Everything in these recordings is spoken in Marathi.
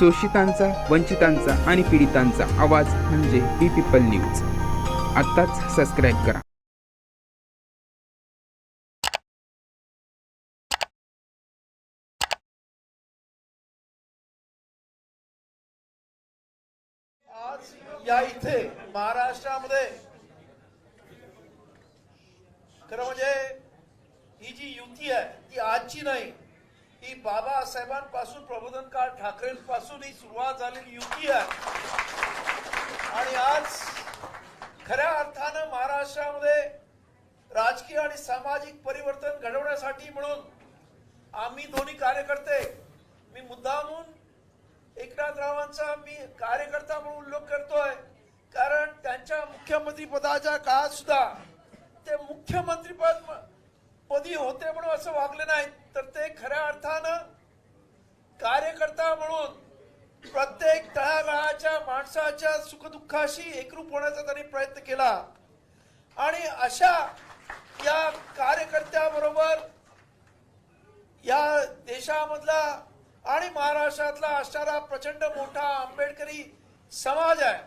शोषितांचा वंचितांचा आणि पीडितांचा आवाज म्हणजे बी पीपल न्यूज. आत्ताच सबस्क्राईब करा. आज या इथे महाराष्ट्रामध्ये खरं म्हणजे ही जी युती आहे ती आजची नाही ही बाबासाहेबांपासून प्रबोधनकार ठाकरेंपासून ही सुरुवात झालेली युती आहे. आणि आज खऱ्या अर्थानं महाराष्ट्रामध्ये राजकीय आणि सामाजिक परिवर्तन घडवण्यासाठी म्हणून आम्ही दोन्ही कार्यकर्ते मी मुद्दामून एकनाथरावांचा मी कार्यकर्ता म्हणून उल्लेख करतोय. कारण त्यांच्या मुख्यमंत्री पदाच्या काळात सुद्धा ते मुख्यमंत्री पदी होते म्हणून असं वागले नाही तर ते खऱ्या अर्थानं कार्यकर्ता म्हणून प्रत्येक तळागाळाच्या माणसाच्या सुखदुःखाशी एकरूप होण्याचा त्यांनी प्रयत्न केला. आणि अशा या कार्यकर्त्याबरोबर या देशामधला आणि महाराष्ट्रातला असणारा प्रचंड मोठा आंबेडकरी समाज आहे.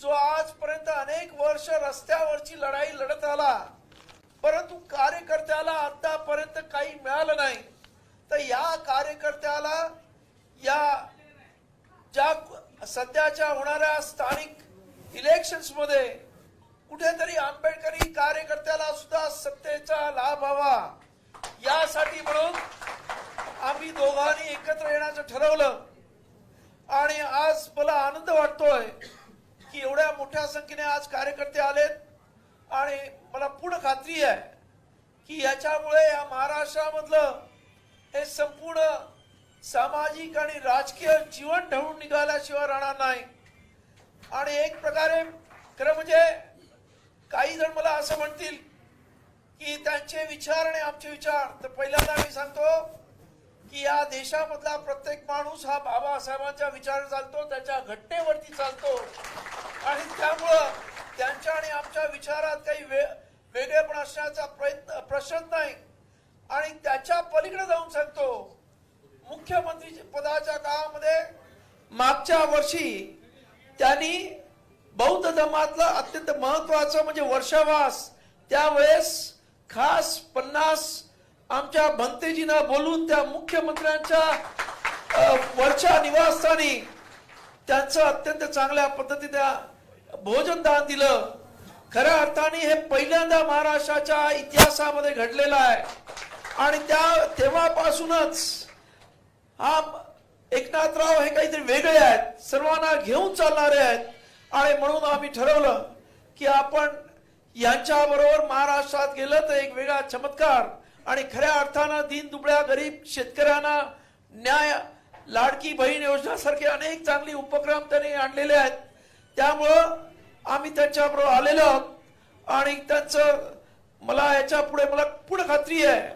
जो आजपर्यंत अनेक वर्ष रस्त्यावरची लढाई लढत आला. परंतु कार्यकर्त्याला आतापर्यंत काही मिळालं नाही. तर या कार्यकर्त्याला या ज्या सध्याच्या होणाऱ्या स्थानिक इलेक्शन्समध्ये कुठेतरी आंबेडकरी कार्यकर्त्याला सुद्धा सत्तेचा लाभ व्हावा यासाठी म्हणून आम्ही दोघांनी एकत्र येण्याचं ठरवलं. आणि आज मला आनंद वाटतोय की एवढ्या मोठ्या संख्येने आज कार्यकर्ते आलेत. आणि मला पूर्ण खात्री आहे की याच्यामुळे या महाराष्ट्रामधलं हे संपूर्ण सामाजिक आणि राजकीय जीवन ढळून निघाल्याशिवाय राहणार नाही. आणि एक प्रकारे खरं म्हणजे काही जण मला असं म्हणतील की त्यांचे विचार आणि आमचे विचार तर पहिल्यांदा मी सांगतो की या देशामधला प्रत्येक माणूस हा बाबासाहेबांच्या विचार चालतो त्याच्या घटनेवरती चालतो. आणि त्यामुळं त्यांच्या आणि आमच्या विचारात काही वे वेगळेपण असण्याचा प्रयत्न प्रश्न नाही. आणि त्याच्या पलीकडे जाऊन सांगतो. मुख्यमंत्री पदाच्या काळामध्ये मागच्या वर्षी त्यांनी बौद्ध धर्मातलं अत्यंत महत्वाचं म्हणजे वर्षावास त्यावेळेस खास पन्नास आमच्या भंतेजीना बोलून त्या मुख्यमंत्र्यांच्या वरच्या निवासस्थानी त्यांचं अत्यंत चांगल्या पद्धतीने भोजनदान दिलं. खऱ्या अर्थाने हे पहिल्यांदा महाराष्ट्राच्या इतिहासामध्ये घडलेलं आहे. आणि त्या तेव्हापासूनच हा एकनाथराव हे काहीतरी वेगळे आहेत. सर्वांना घेऊन चालणारे आहेत. आणि म्हणून आम्ही ठरवलं की आपण यांच्या बरोबर महाराष्ट्रात गेलं तर एक वेगळा चमत्कार. आणि खऱ्या अर्थानं दीन दुबळ्या गरीब शेतकऱ्यांना न्याय लाडकी बहीण योजनासारखे अनेक चांगले उपक्रम त्यांनी आणलेले आहेत. त्यामुळं आम्ही त्यांच्याबरोबर आलेलो आहोत. आणि त्यांचं मला याच्यापुढे मला पूर्ण खात्री आहे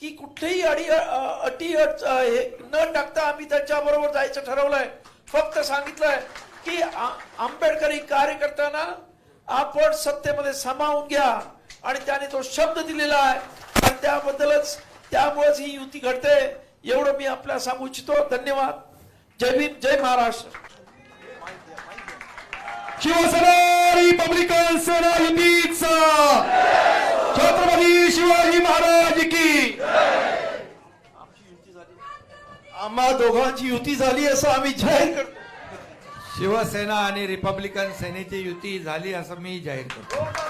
की कुठलीही अडी अटी हे न टाकता आम्ही त्यांच्या बरोबर जायचं ठरवलंय. फक्त सांगितलंय की आंबेडकरी कार्य कार्यकर्त्यांना आपण सत्तेमध्ये सामावून घ्या. आणि त्याने तो शब्द दिलेला आहे. आणि त्याबद्दलच त्यामुळेच ही युती घडते. एवढं मी आपल्याला सांगू इच्छितो. धन्यवाद. जय भीम जय महाराष्ट्र. शिवसेना रिपब्लिकन सेना युतीचा छत्रपती शिवाजी महाराज की. आम्हा दोघांची युती झाली असं आम्ही जाहीर करतो. शिवसेना आणि रिपब्लिकन सेनेची युती झाली असं मी जाहीर करतो.